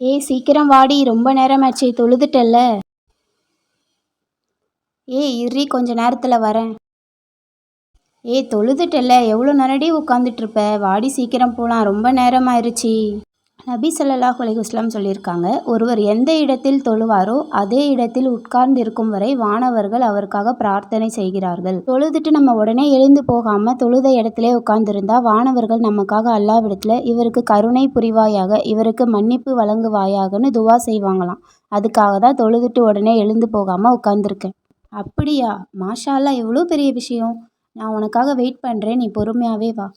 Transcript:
ஏய் சீக்கிரம் வாடி. ரொம்ப நேரமாச்சு தொழுதுட்டல்ல. ஏய் இறி கொஞ்ச நேரத்தில் வரேன். ஏய் தொழுதுட்டல்ல. எவ்வளோ நேரடி உட்காந்துட்ருப்ப வாடி சீக்கிரம் போகலாம் ரொம்ப நேரமாயிருச்சு நபி ஸல்லல்லாஹு அலைஹி சொல்லியிருக்காங்க ஒருவர் எந்த இடத்தில் தொழுவாரோ அதே இடத்தில் உட்கார்ந்திருக்கும் வரை வானவர்கள் அவருக்காக பிரார்த்தனை செய்கிறார்கள். தொழுதுட்டு நம்ம உடனே எழுந்து போகாம தொழுத இடத்திலே உட்கார்ந்திருந்தா வானவர்கள் நமக்காக அல்லாவிடத்துல இவருக்கு கருணை புரிவாயாக இவருக்கு மன்னிப்பு வழங்குவாயாகன்னு துவா செய்வாங்களாம். அதுக்காக தான் தொழுதுட்டு உடனே எழுந்து போகாம உட்கார்ந்துருக்கேன். அப்படியா? மாஷாலா எவ்வளோ பெரிய விஷயம். நான் உனக்காக வெயிட் பண்ணுறேன் நீ பொறுமையாகவே வா.